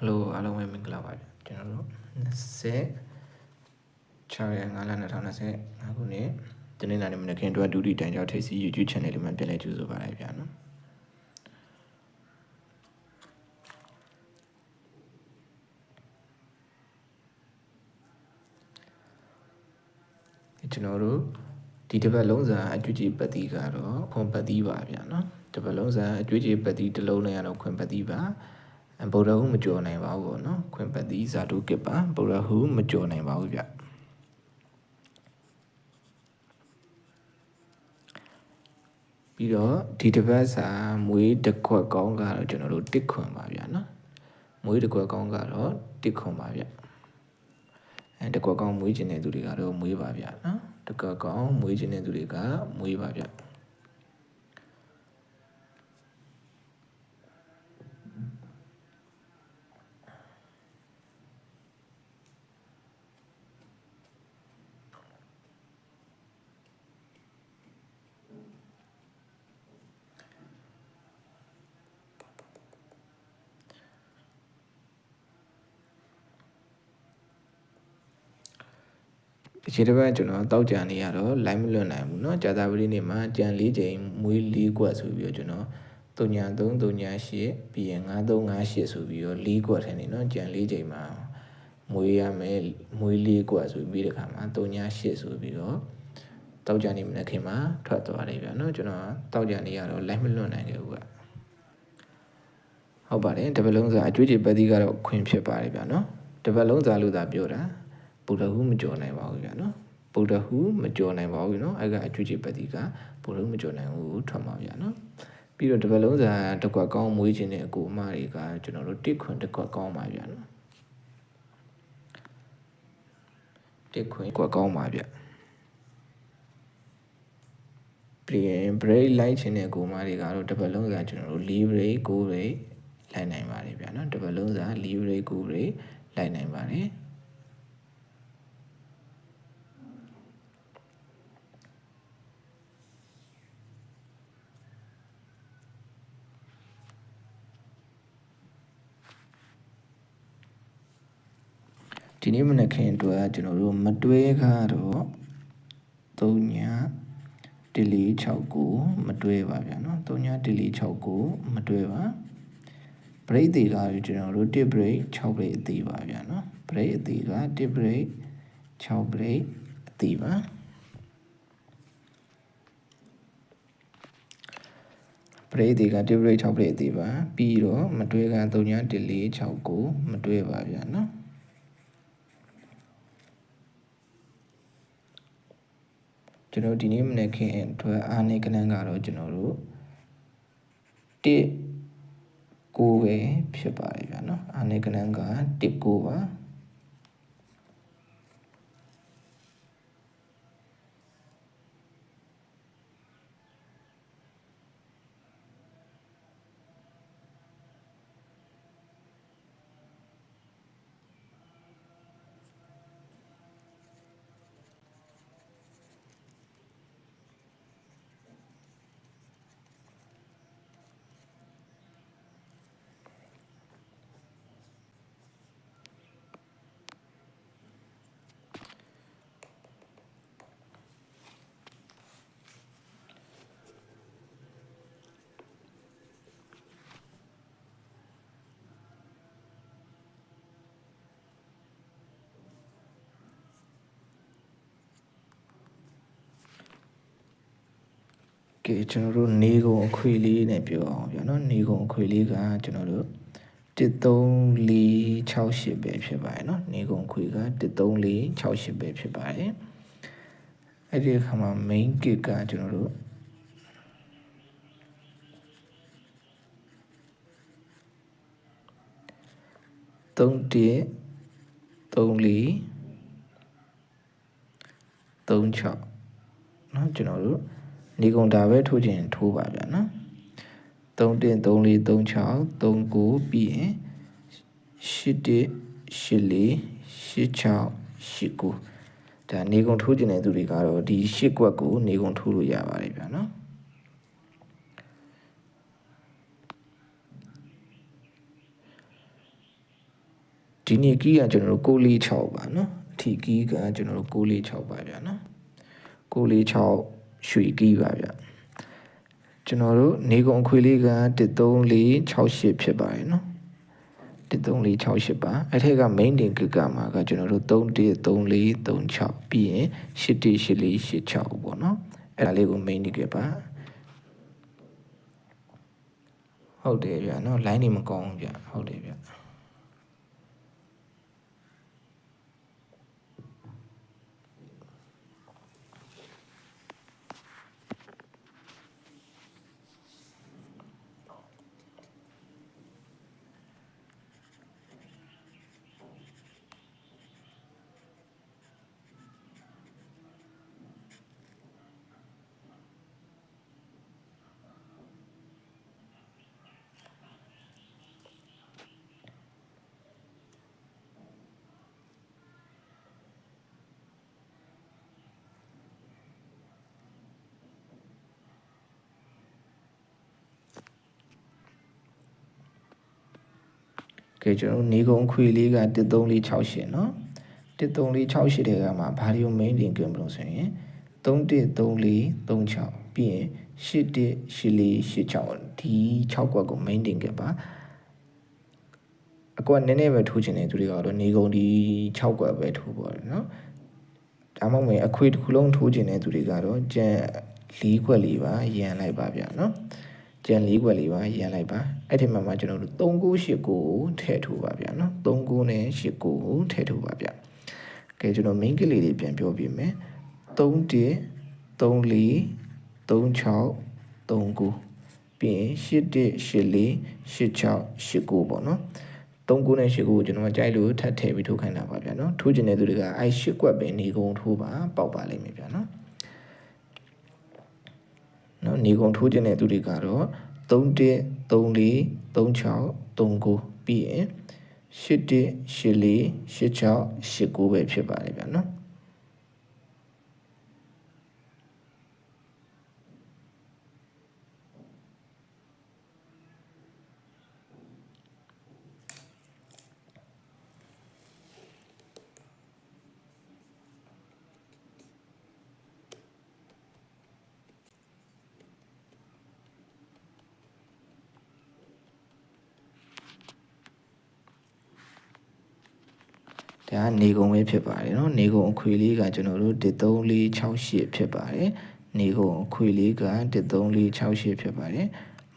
ဟယ်လိုအားလုံးပဲမင်္ဂလာပါဗျကျွန်တော်တို့20 6ရက်5လ2025ခုနှစ်တနင်္လာနေ့မနက်ခင်းအတွက်ဒူတီတိုင်ကြောက်ထိပ်စီ YouTube channel လေးမှာပြန်လည်ကြိုဆိုပါရဗျာနော်ကျွန်တော်တို့ဒီတစ်ပတ်လုံးစာအကျွကြီးပတ်တီကတော့ခွန်ပတ်တီပါဗျာနော်တစ်ပတ်လုံးစာအကျွကြီးပတ်တီတစ်လုံးနဲ့ကတော့ခွန်ပတ်တီပါ ဗုဒ္ဓဟူမကြော်နိုင်ပါဘူးပေါ့နော်ခွင်ပတ်တိဇာတုကိပဗုဒ္ဓဟူမကြော်နိုင်ပါဘူးဗျပြီးတော့ဒီတစ်ပတ်စာမွေးတစ်ခွက်ကောင်းကတော့ကျွန်တော်တို့တစ်ခွန်ပါဗျာနော်မွေးတစ်ခွက်ကောင်းကတော့တစ်ခွန်ပါဗျအဲတစ်ခွက်ကောင်းမွေးခြင်းတဲ့သူတွေကတော့မွေးပါဗျာနော်တစ်ခွက်ကောင်းမွေးခြင်းတဲ့သူတွေကမွေးပါဗျာ ဒီချိန်တစ်ပတ်ကျွန်တော်တောက်ကြနေရတော့ live မလွတ်နိုင်ဘူးเนาะကြာသပတေးနေ့မှာကြံ၄ချိန်မွေး၄ကွက်ဆိုပြီးတော့ကျွန်တော်3 3 3 8ပြီးရင်9358ဆိုပြီးတော့၄ကွက်ထဲနေเนาะကြံ၄ချိန်မှာမွေးရမယ်မွေး၄ကွက်ဆိုပြီးတဲ့ခါမှာ38ဆိုပြီးတော့တောက်ကြနေမနေ့ခင်မှာထွက်သွားတယ်ဗျာเนาะကျွန်တော်တောက်ကြနေရတော့ live မလွတ်နိုင်ခဲ့ဘူးကဟုတ်ပါတယ်တပတ်လုံးစာအကျွေးချေပတ်သီးကတော့ခွင်ဖြစ်ပါတယ်ဗျာเนาะတပတ်လုံးစာလို့သာပြောတာ ဗုဒ္ဓဟူးမကြော်နိုင်ပါဘူးဗျာနော်ဗုဒ္ဓဟူးမကြော်နိုင်ပါဘူးနော်အဲ့ကအကျွေးချေပတိကဗုဒ္ဓဟူးမကြော်နိုင်ဘူးထွက်မှာဗျာနော်ပြီးတော့တပတ်လုံးစာတစ်ခွက်ကောင်းမွေးခြင်းတဲ့အကူအမတွေကကျွန်တော်တို့တစ်ခွင်တစ်ခွက်ကောင်းပါဗျာနော်တစ်ခွင်ခွက်ကောင်းပါဗျာပြီးရင် break လိုက်ခြင်းတဲ့အကူအမတွေကတော့တပတ်လုံးစာကျွန်တော်တို့ leave break ကို break လိုက်နိုင်ပါတယ်ဗျာနော်တပတ်လုံးစာ leave break ကို break လိုက်နိုင်ပါတယ် ဒီနေ့မနက်ခင်းအတွက်ကျွန်တော်တို့မတွဲခါတော့3ညတလီ69မတွဲပါဗျာနော်3ညတလီ69မတွဲပါဘရိတ်တွေကကျွန်တော်တို့1ဘရိတ်6ဘရိတ်အသေးပါဗျာနော်ဘရိတ်အသေးက1ဘရိတ်6ဘရိတ်အသေးပါပရိသေက1ပရိ6ပရိသေပါပြီးတော့မတွဲက3ည1 4 6 9မတွဲပါဗျာနော် ကျွန်တော်ဒီနေ့မနေ့ခင်အတွက်အားနေကနန်းကတော့ကျွန်တော်တို့1ကိုပဲဖြစ်ပါတယ်ဗျာနော်အားနေကနန်းက1ကိုပါ ကဲကျွန်တော်တို့နေကုန်အခွေလေးနဲ့ပြောအောင်ဗျာနော်နေကုန်အခွေလေးကကျွန်တော်တို့13468ပဲဖြစ်ပါတယ်เนาะနေကုန်ခွေက13468ပဲဖြစ်ပါတယ်အဲ့ဒီအခါမှာ main kit ကကျွန်တော်တို့3 1 3 4 3 6เนาะကျွန်တော်တို့ နေကုန်တာပဲထိုးခြင်းထိုးပါဗျာနော်3တင်3 4 3 6 3 9ပြီးရင်8 1 8 4 8 6 8 9ဒါနေကုန်ထိုးခြင်းတဲ့သူတွေကတော့ဒီ8ကွက်ကိုနေကုန်ထိုးလို့ရပါတယ်ဗျာနော်ဒီနေ့ကီးကကျွန်တော်တို့646ပါနော်အထီကီးကကျွန်တော်တို့646ပါဗျာနော်646 ရွှေကီးပါဗျာကျွန်တော်တို့နေကုန်ခွေလေးက13468ဖြစ်ပါတယ်နော်13468ပါအဲ့ထက်က main တင်ကကမှာကကျွန်တော်တို့313436ပြီးရင်818486ပေါ့နော်အဲ့ဒါလေးကို main တင်ကပါဟုတ်တယ်ဗျာနော် line နေမကောင်းဘူးဗျာဟုတ်တယ်ဗျာ ကဲကျွန်တော်နေကုံခွေလေးက13468เนาะ13468တဲ့ကမှာဘာလို့ main တင်ကြမလို့ဆိုရင်313436ပြီးရင်818486ဒီ6ကွက်ကို main တင်ခဲ့ပါအကွက်နည်းနည်းပဲထိုးချင်တယ်သူတွေကတော့နေကုံဒီ6ကွက်ပဲထိုးပါတယ်เนาะဒါမှမဟုတ်အခွေတစ်ခုလုံးထိုးချင်တဲ့သူတွေကတော့ကြံ၄ကွက်လေးပါရန်လိုက်ပါဗျာเนาะကြံ၄ခွက်လေးပါရန်လိုက်ပါ အဲ့ဒီမှာမှကျွန်တော်တို့3989ကိုထည့်ထိုးပါဗျာနော်39နဲ့89ကိုထည့်ထိုးပါဗျာကဲကျွန်တော် main ကလေးတွေပြန်ပြောပြမယ်31 34 36 39ပြီးရင်81 84 86 89ပေါ့နော်39နဲ့89ကိုကျွန်တော်ကြိုက်လို့ထပ်ထည့်ပြီးထိုးခိုင်းတာပါဗျာနော်ထိုးကျင်တဲ့သူတွေကအဲ8ကွက်ပဲနေကုန်ထိုးပါပေါက်ပါလိမ့်မယ်ဗျာနော်နော်နေကုန်ထိုးခြင်းတဲ့သူတွေကတော့ 31 34 36 39ပြီးရင်81 84 86 89ပဲဖြစ်ပါတယ်ဗျာနော် ဒါကနေကုံပဲဖြစ်ပါတယ်เนาะနေကုံအခွေလေးကကျွန်တော်တို့13468ဖြစ်ပါတယ်နေကုံအခွေလေးက13468ဖြစ်ပါတယ်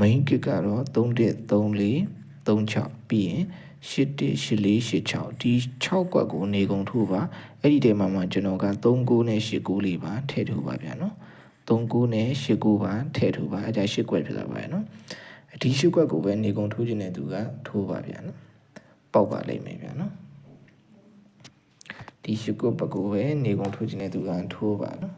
main kit ကတော့313436ပြီးရင်818486ဒီ6ကွက်ကိုနေကုန်ထိုးပါအဲ့ဒီတဲမှာမှကျွန်တော်က39နဲ့89လေးပါထည့်ထိုးပါဗျာနော်39နဲ့89ပါထည့်ထိုးပါအဲဒါ8ကွက်ဖြစ်သွားပါရဲ့နော်ဒီ8ကွက်ကိုပဲနေကုန်ထိုးခြင်းတဲ့သူကထိုးပါဗျာနော်ပေါက်ပါလိမ့်မယ်ဗျာနော် ဒီရှုကုတ်ပကိုပဲနေကုန်ထိုးခြင်းတဲ့သူကထိုးပါနော်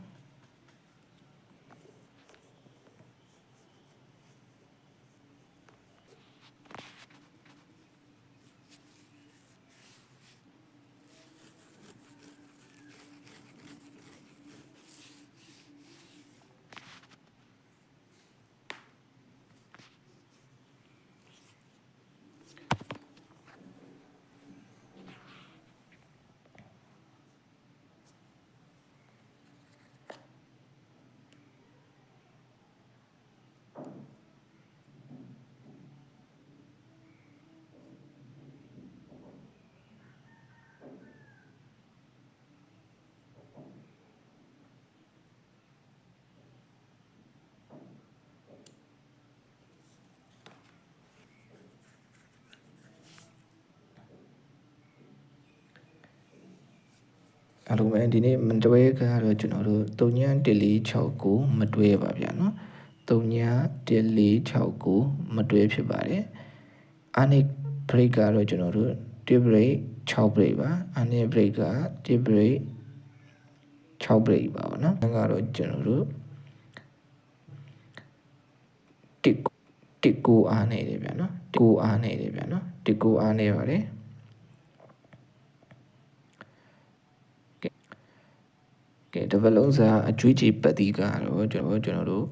အဲ့လိုပဲဒီနေ့မတွဲကတော့ကျွန်တော်တို့391469မတွဲပါဗျာနော်391469မတွဲဖြစ်ပါတယ်အာနိ break ကတော့ကျွန်တော်တို့ tip break 6 break ပါအာနိ break က tip break 6 break ပါဘောနော်အဲ့ကတော့ကျွန်တော်တို့တစ်တစ်ကိုအားနေတယ်ဗျာနော်တစ်ကိုအားနေတယ်ဗျာနော်တစ်ကိုအားနေပါတယ် ကဲတပတ်လုံးစာအကျွေးချေပတ်တိကတော့ကျွန်တော်ကျွန်တော်တို့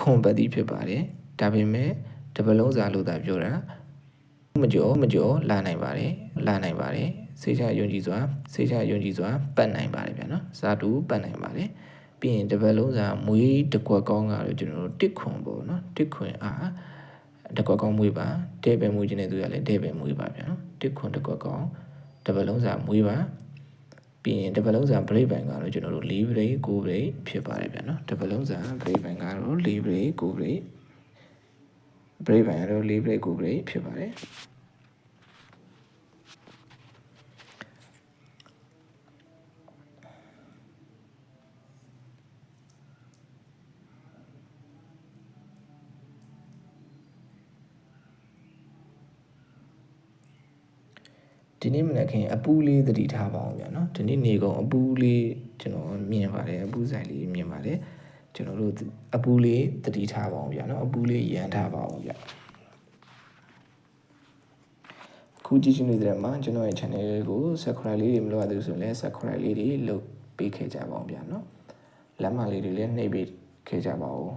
ခွန်ပတ်တိဖြစ်ပါတယ်ဒါပေမဲ့တပတ်လုံးစာလို့သာပြောတာမကြောမကြောလာနိုင်ပါတယ်လာနိုင်ပါတယ်စိတ်ချယုံကြည်စွာစိတ်ချယုံကြည်စွာပတ်နိုင်ပါတယ်ဗျာနော်ဇာတူပတ်နိုင်ပါတယ်ပြီးရင်တစ်ပတ်လုံးစာမွေးတစ်ကွက်ကောင်းကတော့ကျွန်တော်တို့တစ်ခွန်ပေါ့နော်တစ်ခွန်အားတစ်ကွက်ကောင်းမွေးပါတဲ့ပဲမွေးခြင်းတဲ့သူကလည်းတဲ့ပဲမွေးပါဗျာနော်တစ်ခွန်တစ်ကွက်ကောင်းတစ်ပတ်လုံးစာမွေးပါ ပြီးရင်တစ်ပတ်လုံးစာ break ဘန်ကတော့ကျွန်တော်တို့4 break 9 break ဖြစ်ပါတယ်ဗျာနော်တစ်ပတ်လုံးစာ break ဘန်ကတော့4 break 9 break break ဘန်ကတော့4 break 9 break ဖြစ်ပါတယ် ဒီနေ့မနက်ခင်းအပူလေးသတိထားပါအောင်ဗျာနော်ဒီနေ့နေကုန်အပူလေးကျွန်တော်မြင်ပါတယ်အပူဆိုင်လေးမြင်ပါတယ်ကျွန်တော်တို့အပူလေးသတိထားပါအောင်ဗျာနော်အပူလေးရန်ထားပါအောင်ဗျာခုကြည့်ရှင်နေတဲ့မှာကျွန်တော်ရဲ့ channel လေးကို subscribe လေးတွေမလုပ်ရသေးဘူးဆိုရင်လည်း subscribe လေးတွေလုပ်ပေးခဲ့ကြပါအောင်ဗျာနော်လက်မလေးတွေလည်းနှိပ်ပေးခဲ့ကြပါဦး